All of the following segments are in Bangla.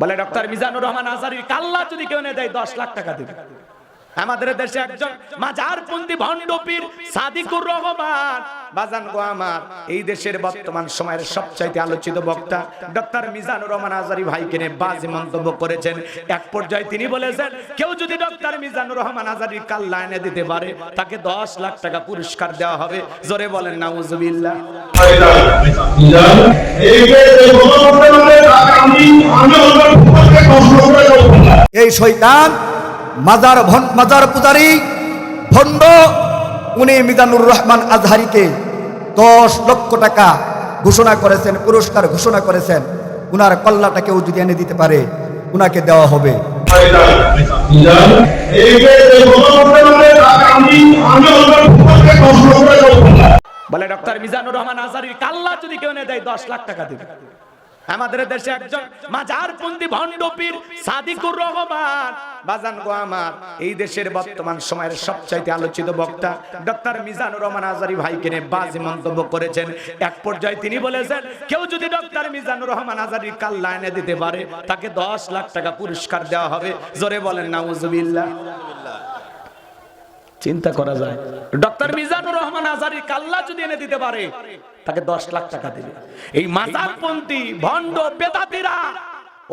বলে ডক্টর মিজানুর রহমান আজারি কাল্লা যদি কেউ এনে দেয়, দশ লাখ টাকা দেবে। আমাদের দেশে একজন মাজারপন্থী ভণ্ডপীর সাদিকুর রহমান বাজান গো আমার, এই দেশের বর্তমান সময়ের সবচাইতে আলোচিত বক্তা ডক্টর মিজানুর রহমান আজারি ভাইকে নিয়ে বাজে মন্তব্য করেছেন। এক পর্যায়ে তিনি বলেছেন, কেউ যদি ডক্টর মিজানুর রহমান আজারি কাল্লা এনে দিতে পারে, তাকে দশ লাখ টাকা পুরস্কার দেওয়া হবে। জোরে বলেন, নাউজুবিল্লাহ। এই যে এই গণতন্ত্রের মধ্যে তাকে আমি আমি আমার ভূখণ্ডকে কষ্ট করে দেবো না এই শৈতান মাজার মাজার পূজারি, ভণ্ড উনি মিজানুর রহমান আজহারিকে দশ লক্ষ টাকা ঘোষণা করেছেন, পুরস্কার ঘোষণা করেছেন। উনার কল্লাটা কেউ যদি এনে দিতে পারে, উনাকে দেওয়া হবে। বলে ডক্টর মিজানুর রহমান আজারি কাল্লা যদি কেউ এনে দেয়, দশ লাখ টাকা দেবে। আমাদের দেশে একজন মাজার মাজারপন্থী ভণ্ডপীর সাদিকুর রহমান। বাজান গো আমার, এই দেশের বর্তমান সময়ের সবচাইতে আলোচিত বক্তা ডক্টর মিজানুর রহমান আজারি ভাইকে নিয়ে বাজে মন্তব্য করেছেন। এক পর্যায়ে তিনি বলেছেন, কেউ যদি ডক্টর মিজানুর রহমান আজারি কাল্লা এনে দিতে পারে, তাকে দশ লাখ টাকা পুরস্কার দেওয়া হবে। জোরে বলেন, নাউজুবিল্লাহ। চিন্তা করা যায়। ডক্টর মিজানুর রহমান আজারি কাল্লা যদি এনে দিতে পারে, তাকে দশ লাখ টাকা দেবে। এই মাজারপন্থী, ভণ্ড বেদাতিরা,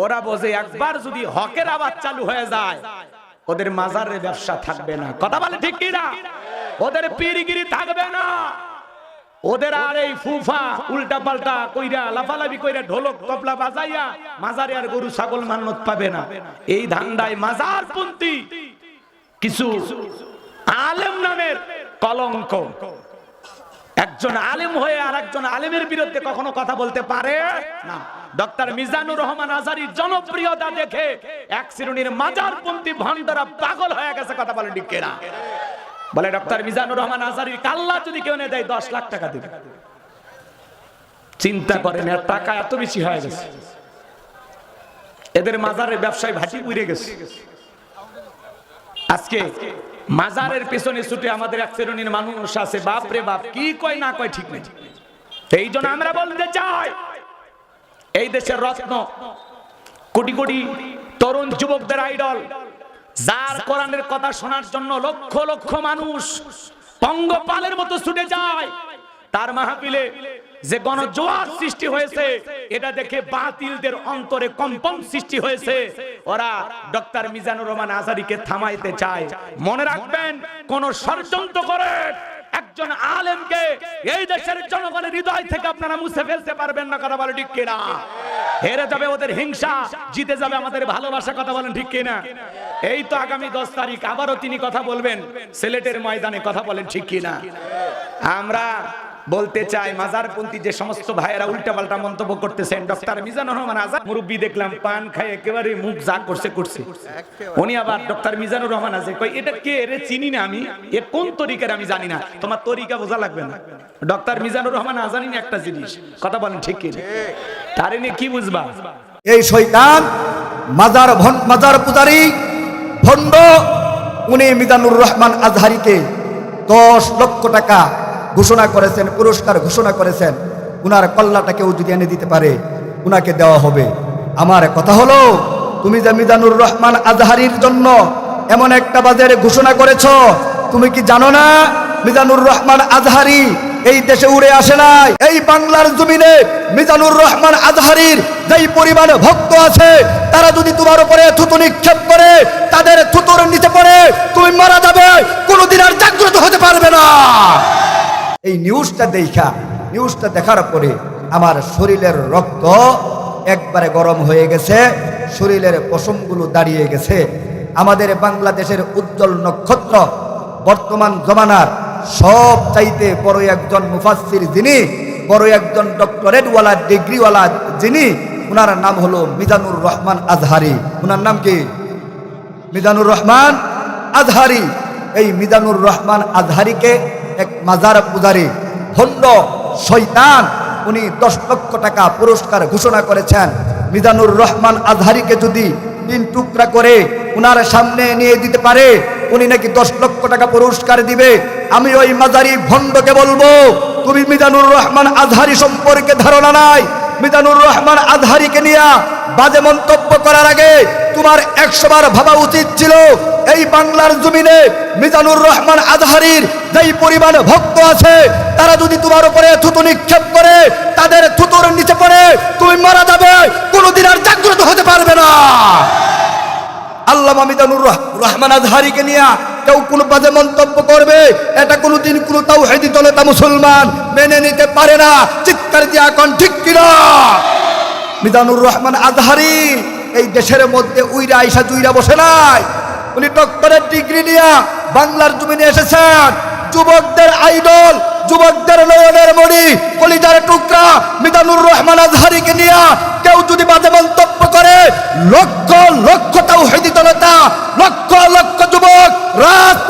ওরা বোঝে একবার যদি হকের আবার চালু হয়ে যায়, ওদের মাজারের ব্যবসা থাকবে না। কথা বলে ঠিক কিনা? ওদের পীরগিরি থাকবে না। ওদের আর এই ফুফা উল্টা পাল্টা কইরা, লাফালাফি কইরা ঢোলক তবলা বাজাইয়া মাজারে আর গরু, ছাগল, মান্নত পাবে না। এই ধান্দায় মাজারপন্থী কিছু আলেম নামের কলঙ্ক। একজন আলেম হয়ে আর একজন আলেমের বিরুদ্ধে কখনো কথা বলতে পারে না। ডক্টর মিজানুর রহমান আজারির জনপ্রিয়তা দেখে এক শ্রেণির মাজারপন্থী ভণ্ডরা পাগল হয়ে গেছে কথা বলে না বলে, ডক্টর মিজানুর রহমান আজারির কাল্লা যদি কেউ এনে দেয়, দশ লাখ টাকা দেবে। চিন্তা করেন, এর টাকা এত বেশি হয়ে গেছে। এদের মাজারের ব্যবসায় ভাটি উড়ে গেছে। আজকে মাজারের পেছনে ছুটে আমাদের এক শ্রেণির মানুষ আছে। বাপ রে বাপ, কি কয় না কয় ঠিক নেই। এই জন্য আমরা বলতে চাই, এই দেশের রত্ন, কোটি কোটি তরুণ যুবকদের আইডল যার কোরআনের কথা শোনার জন্য লক্ষ লক্ষ মানুষ পঙ্গপালের মতো ছুটে যায়, তার মাহফিলে যে গণজোয়ার সৃষ্টি হয়েছে, এটা দেখে বাতিলদের অন্তরে কম্পন সৃষ্টি হয়েছে। ওরা ডক্টর মিজানুর রহমান আজারিকে থামাইতে চায়। মনে রাখবেন, কোন ষড়যন্ত্র করে একজন আলেমকে এই দেশের জনগণের হৃদয় থেকে আপনারা মুছে ফেলতে পারবেন না, কথা বলে ঠিক কিনা? হেরে যাবে ওদের হিংসা, জিতে যাবে আমাদের ভালোবাসা, কথা বলেন ঠিক কিনা? এই তো আগামী দশ তারিখ, আবারও তিনি কথা বলবেন, সিলেটের ময়দানে কথা বলেন ঠিক কিনা? আমরা বলতে চাই, মাজারপন্থী যে সমস্ত ভাইয়েরা উল্টাপাল্টা মন্তব্য করতেছেন, ডক্টর মিজানুর রহমান আজাদ, মুরব্বী দেখলাম, পান খায়, একেবারে মুখ যা করছে করছে। উনি আবার ডক্টর মিজানুর রহমান আজাদ কই এটা কে রে? চিনি না আমি। এ কোন তরিকার আমি জানি না। তোমার তরিকা বোঝা লাগবে না। ডক্টর মিজানুর রহমান আজানি একটা জিনিস। কথা বলেন, ঠিক কি তারে নিয়ে কি বুঝবা? এই শৈতান মাজার ভন- মাজার পূজারি, ভণ্ড, উনি মিজানুর রহমান আজহারিকে দশ লক্ষ টাকা ঘোষণা করেছেন, পুরস্কার ঘোষণা করেছেন, উনার কল্লাটা কেউ যদি এনে দিতে পারে, উনাকে দেওয়া হবে। আমার কথা হলো, তুমি যে মিজানুর রহমান আজহারির জন্য এমন একটা বাজারে ঘোষণা করেছ, তুমি কি জানো না? মিজানুর রহমান আজহারি এই দেশে উড়ে আসে নাই। এই বাংলার জমিনে মিজানুর রহমান আজহারির যেই পরিমাণ ভক্ত আছে, তারা যদি তোমার উপরে থুতু নিক্ষেপ করে, তাদের থুতুর নিচে পড়ে, তুমি মারা যাবে। কোনোদিন আর না এই নিউজটা দেখা নিউজটা দেখার পরে আমার শরীরের রক্ত একবারে গরম হয়ে গেছে, শরীরের পশমগুলো দাঁড়িয়ে গেছে। আমাদের বাংলাদেশের উজ্জ্বল নক্ষত্র, বর্তমান জমানার সব চাইতে বড় একজন মুফাসির যিনি, বড় একজন ডক্টরেটওয়ালা, ডিগ্রিওয়ালা যিনি ওনার নাম হলো মিজানুর রহমান আজহারি। ওনার নাম কি? মিজানুর রহমান আজহারি। এই মিজানুর রহমান আজহারিকে এক মাজার পূজারী, ভণ্ড শৈতান উনি দশ লক্ষ টাকা পুরস্কার ঘোষণা করেছেন। মিজানুর রহমান আজহারিকে যদি তিন টুকরা করে উনার সামনে নিয়ে দিতে পারে, উনি নাকি দশ লক্ষ টাকা পুরস্কার দিবে। আমি ওই মাজারি ভণ্ডকে বলব, তুমি মিজানুর রহমান আজহারি সম্পর্কে ধারণা নাই। মিজানুর রহমান আজহারিকে নিয়ে বাজে মন্তব্য করার আগে তোমার একশো বার ভাবা উচিত ছিল এই বাংলার জমিনে মিজানুর রহমান আজহারির যেই পরিমাণ ভক্ত আছে, তারা যদি তোমার উপরে থুতু নিক্ষেপ করে, তাদের থুতুর নিচে পড়ে তুমি মারা যাবে, কোনোদিন আর জাগ্রত হতে পারবে না। আল্লাহ মামিদানুর রহ- রহমান আজহারিকে নিয়ে কেউ কোনো বাজে মন্তব্য করবে, এটা কোনোদিন কোনো তাও হেদি দলতা মুসলমান মেনে নিতে পারে না। চিৎকার দিয়ে এখন ঠিক কিনা? মিজানুর রহমান আজহারি এই দেশের মধ্যে উইরা আইসা জুইরা বসে নাই। উনি ডক্টরের ডিগ্রি নিয়ে বাংলার জমিনে এসেছেন। যুবকদের আইডল, যুবকদের নয়নের মণি, কলিজার টুকরা মিজানুর রহমান আজহারিকে নিয়ে কেউ যদি বাজে মন্তব্য করে, লক্ষ লক্ষ তাও নেতা লক্ষ লক্ষ যুবক রাজপথের